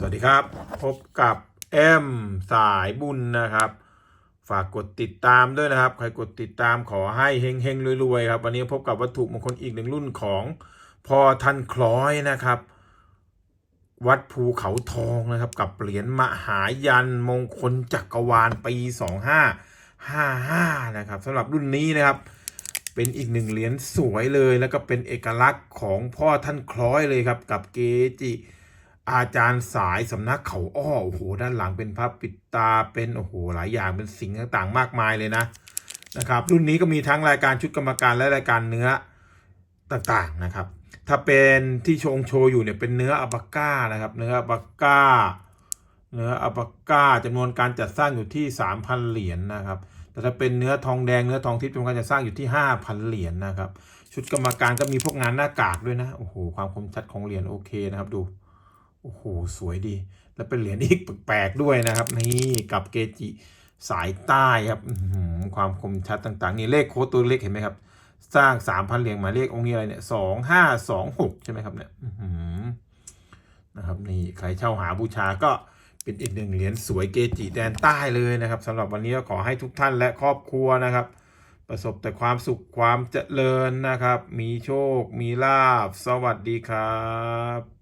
สวัสดีครับ พบกับแอมสายบุญนะครับ ฝากกดติดตามด้วยนะครับ ใครกดติดตามขอให้เฮงเฮงๆรวยๆครับ วันนี้พบกับวัตถุมงคลอีกหนึ่งรุ่นของพอทันคล้อยนะครับ วัดภูเขาทองนะครับ กับเหรียญมหายันมงคลจักรวาลปี 2555 นะครับสำหรับรุ่นนี้นะครับ เป็นอีกหนึ่งเหรียญสวยเลย แล้วก็เป็นเอกลักษณ์ของพ่อท่านคล้อยเลยครับ กับเกจิ อาจารย์สายสำนักเขาอ้อโอ้โหด้านหลังเป็นพระปิดตาเป็นโอ้โหหลายอย่างเป็นสิ่งต่างๆ มากมายเลยนะนะครับ รุ่นนี้ก็มีทั้งรายการชุดกรรมการและรายการเนื้อต่างๆนะครับ ถ้าเป็นที่โชงโชว์อยู่เนี่ยเป็นเนื้ออัปก้านะครับ เนื้ออัปก้า เนื้ออัปก้าจำนวนการจัดสร้างอยู่ที่ 3,000 เหรียญนะครับ แต่ถ้าเป็นเนื้อทองแดงเนื้อทองทิพย์จำนวนการจัดสร้างอยู่ที่ 5,000 เหรียญนะครับ ชุดกรรมการก็มีพวกงานหน้ากากด้วยนะโอ้โหความคมชัดของเหรียญโอเคนะครับดู โอ้โห สวยดี แล้วเป็นเหรียญอีกแปลกๆด้วยนะครับ นี่กับเกจิสายใต้ครับความคมชัดต่าง ๆ นี่เลขโค้ดตัวเล็กเห็นไหมครับ สร้างสามพันเหรียญหมายเลของค์นี้อะไรเนี่ยสองห้าสองหกใช่ไหมครับเนี่ยนะครับนี่ใครเช่าหาบูชาก็เป็นอีกหนึ่งเหรียญสวยเกจิแดนใต้เลยนะครับสำหรับวันนี้ก็ขอให้ทุกท่านและครอบครัวนะครับ ประสบแต่ความสุขความเจริญนะครับ มีโชค มีลาบ สวัสดีครับ